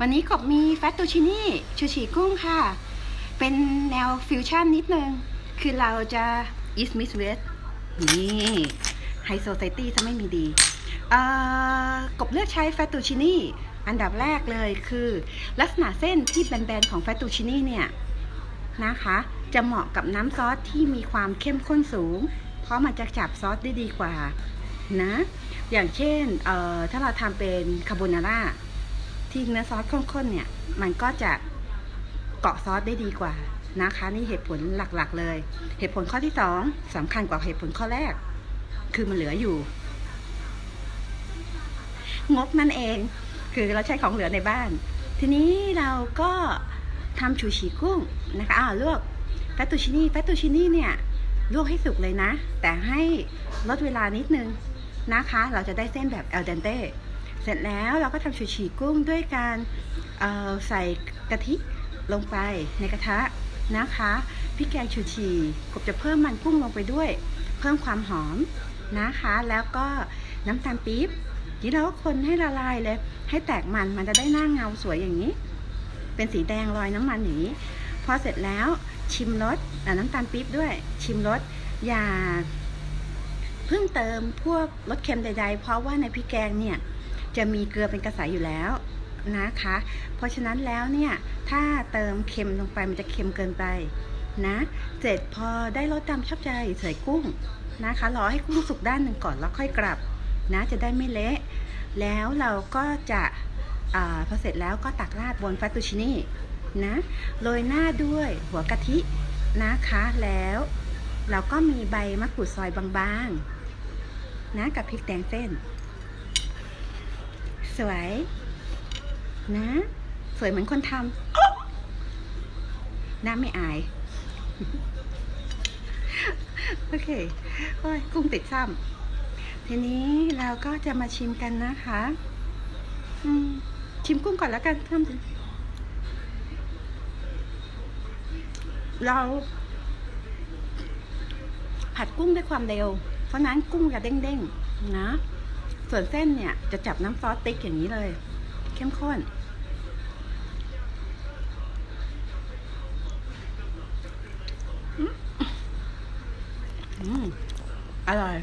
วันนี้กบมีแฟตตูชินี่ชูชีกุ้งค่ะ เป็นแนวฟิวชั่นนิดนึง คือเราจะ East Miss West นี่ไฮโซไซตี้จะไม่มีดี กบเลือกใช้แฟตตูชินี่อันดับแรกเลยคือ ลักษณะเส้นที่แบนๆของแฟตตูชินี่เนี่ยนะคะ จะเหมาะกับน้ำซอสที่มีความเข้มข้นสูง เพราะมันจะจับซอสได้ดีกว่านะ อย่างเช่นถ้าเราทำเป็นคาโบนาร่า ที่เนื้อซอสข้นๆเนี่ย มันก็จะเกาะซอสได้ดีกว่านะคะ นี่เหตุผลหลักๆ เลย เหตุผลข้อที่สองสำคัญกว่าเหตุผลข้อแรก คือมันเหลืออยู่ งบนั่นเอง คือเราใช้ของเหลือในบ้าน ทีนี้เราก็ทำชูชีกุ้งนะคะอ่าลวกแฟตตูชินี่แฟตตูชินี่เนี่ยลวกให้สุกเลยนะ แต่ให้ลดเวลานิดนึงนะคะ เราจะได้เส้นแบบ al dente เสร็จแล้วเราก็ทำชูชีกุ้งด้วยการใส่กะทิลงไปในกระทะนะคะพริกแกงชูชีกบจะเพิ่มมันกุ้งลงไปด้วย เพิ่มความหอมนะคะ แล้วก็น้ำตาลปี๊บนี่เราก็คนให้ละลายเลย ให้แตกมันมันจะได้หน้าเงาสวยอย่างนี้ เป็นสีแดงลอยน้ำมันอย่างนี้ พอเสร็จแล้วชิมรสน้ำตาลปี๊บด้วย ชิมรสอย่าเพิ่งเติมพวกรสเค็มใดๆ เพราะว่าในพริกแกงเนี่ย จะมีเกลือเป็นกระสายอยู่แล้วนะคะ เพราะฉะนั้นแล้วเนี่ย ถ้าเติมเค็มลงไปมันจะเค็มเกินไปนะ เสร็จพอได้รสตามชอบใจใส่กุ้งนะคะ รอให้กุ้งสุกด้านหนึ่งก่อนแล้วค่อยกลับนะ จะได้ไม่เละ แล้วเราก็จะอพอเสร็จแล้วก็ตักราดบนฟาตูชินี่นะ โรยหน้าด้วยหัวกะทินะคะ แล้ว เราก็มีใบมะกรูดซอยบางๆนะกับพริกแดงเส้น สวย นะ สวยเหมือนคนทำหน้าไม่อาย โอเค โอ้ย กุ้งติดซ้ำทีนี้เราก็จะมาชิมกันนะคะ ชิมกุ้งก่อนแล้วกันทำสิเราผัดกุ้งด้วยความเร็ว เพราะนั้นกุ้งจะเด้งๆนะ ส่วนเส้นเนี่ยจะจับน้ำซอสติ๊กอย่างนี้เลย เข้มข้น อืมอร่อย